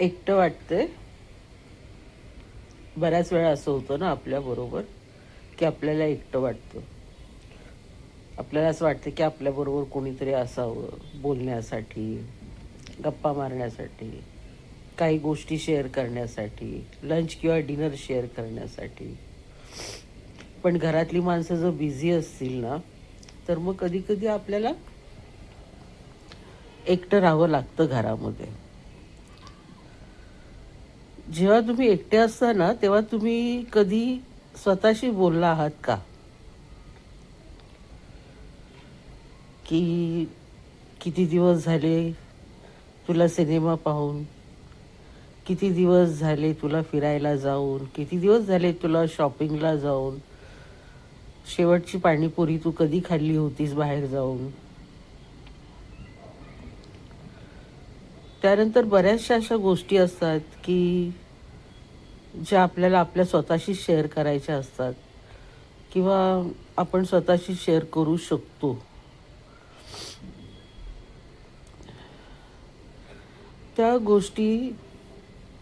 एकटं वाटतंय. बऱ्याच वेळा असं होतं ना आपल्याबरोबर की आपल्याला एकटं वाटतं. आपल्याला असं वाटतं की आपल्याबरोबर कोणीतरी असावं बोलण्यासाठी गप्पा मारण्यासाठी काही गोष्टी शेअर करण्यासाठी लंच किंवा डिनर शेअर करण्यासाठी. पण घरातली माणसं जर बिझी असतील ना तर मग कधी कधी आपल्याला एकटं राहावं लागतं घरामध्ये. जेव्हा तुम्ही एकटे असता ना तेव्हा तुम्ही कधी स्वतःशी बोलला आहात का? की किती दिवस झाले तुला सिनेमा पाहून? किती दिवस झाले तुला फिरायला जाऊन? किती दिवस झाले तुला शॉपिंगला जाऊन? शेवटची पाणीपुरी तू कधी खाल्ली होतीस बाहेर जाऊन? त्यानंतर बऱ्याचशा अशा गोष्टी असतात की ज्या आपल्याला आपल्या स्वतःशी शेअर करायच्या असतात. किंवा आपण स्वतःशी शेअर करू शकतो. त्या गोष्टी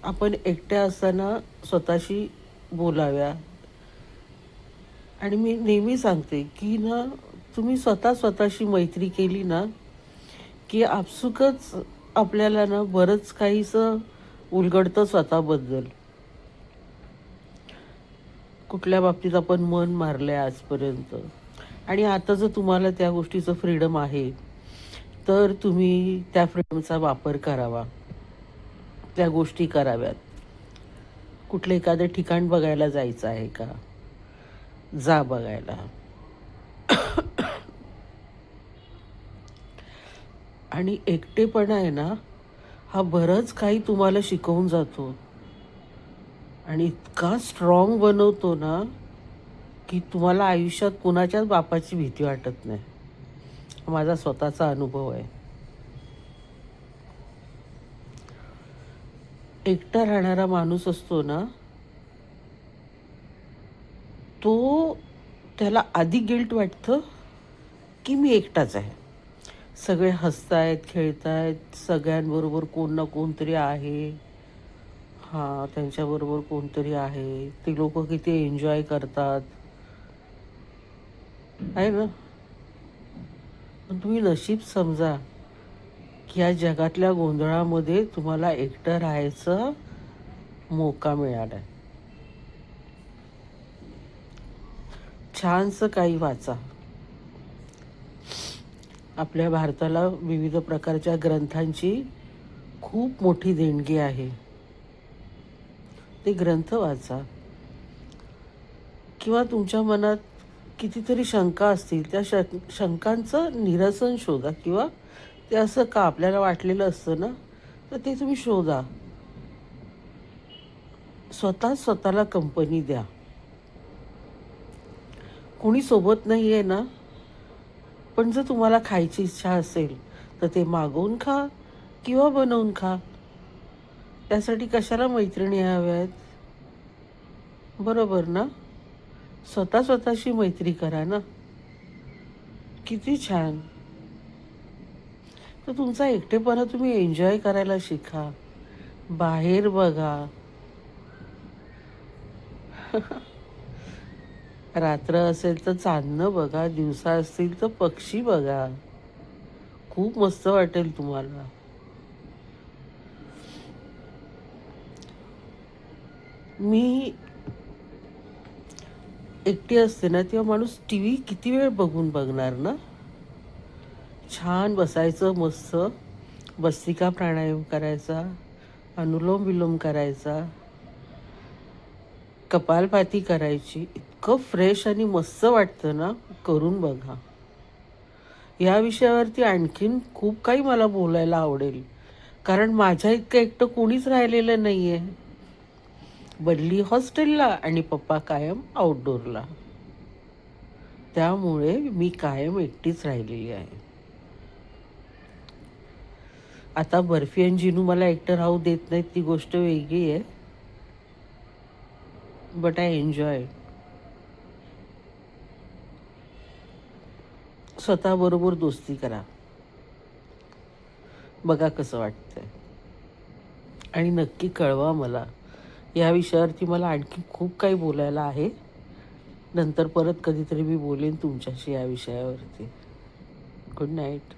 आपण एकट्या असताना स्वतःशी बोलाव्या. आणि मी नेहमी सांगते की ना तुम्ही स्वतः स्वतःशी मैत्री केली ना की आपसुकच आपल्याला ना बरंच काहीसं उलगडतं स्वतःबद्दल. कुठल्या बाबतीत आपण मन मारलं आहे आजपर्यंत? आणि आता जर तुम्हाला त्या गोष्टीचं फ्रीडम आहे तर तुम्ही त्या फ्रीडमचा वापर करावा. त्या गोष्टी कराव्यात. कुठलं एखादं ठिकाण बघायला जायचं आहे का? जा बघायला. आणि एकटेपणा आहे ना हा बरंच काही तुम्हाला शिकवून जातो. आणि इतका स्ट्रॉंग बनवतो ना की तुम्हाला आयुष्यात कुणाच्याच बापाची भीती वाटत नाही. माझा स्वतःचा अनुभव आहे. एकटा राहणारा माणूस असतो ना तो त्याला आधी गिल्ट वाटतं की मी एकटाच आहे. सगळे हसतायत खेळतायत सगळ्यांबरोबर कोण ना कोणतरी आहे. हा त्यांच्याबरोबर कोणतरी आहे. ते लोक किती एन्जॉय करतात. आहे ना? पण तुम्ही नशीब समजा की या जगातल्या गोंधळामध्ये तुम्हाला एकटं राहायचं मोका मिळाला आहे छानसं काही वाचा. आपल्या भारताला विविध प्रकारच्या ग्रंथांची खूप मोठी देणगी आहे. ते ग्रंथ वाचा. किंवा तुमच्या मनात कितीतरी शंका असतील त्या शं शंकांचं निरसन शोधा किंवा ते असं का आपल्याला वाटलेलं असतं ना तर ते तुम्ही शोधा. स्वतः स्वतःला कंपनी द्या. कोणी सोबत नाही आहे ना पण जर तुम्हाला खायची इच्छा असेल तर ते मागवून खा किंवा बनवून खा. त्यासाठी कशाला मैत्रिणी हव्यात? बरोबर ना? स्वतः स्वतःशी मैत्री करा ना. किती छान. तर तुमचा एकटेपणा तुम्ही एन्जॉय करायला शिका. बाहेर बघा. रात्र असेल तर चांदणं बघा दिवसा असतील तर पक्षी बघा. खूप मस्त वाटेल तुम्हाला. मी एकटी असते ना तेव्हा माणूस टी व्ही किती वेळ बघून बघणार ना? छान बसायचं मस्त. बस्तिका प्राणायाम करायचा अनुलोम विलोम करायचा. कपालपाती करायची. इतकं फ्रेश आणि मस्त वाटतं ना करून बघा. या विषयावरती आणखीन खूप काही मला बोलायला आवडेल. कारण माझ्या इतकं एकटं कोणीच राहिलेलं नाही आहे बदली हॉस्टेलला आणि पप्पा कायम आउटडोरला त्यामुळे मी कायम एकटीच राहिलेली आहे. आता बर्फी आणि जिनू मला एकटं राहू देत नाहीत ती गोष्ट वेगळी आहे. बट आय एन्जॉय स्वतःबरोबर दोस्ती करा. बघा कसं वाटतंय. आणि नक्की कळवा मला या विषयावरती मला आणखी खूप काही बोलायला आहे. नंतर परत कधीतरी मी बोलेन तुमच्याशी या विषयावरती. Good night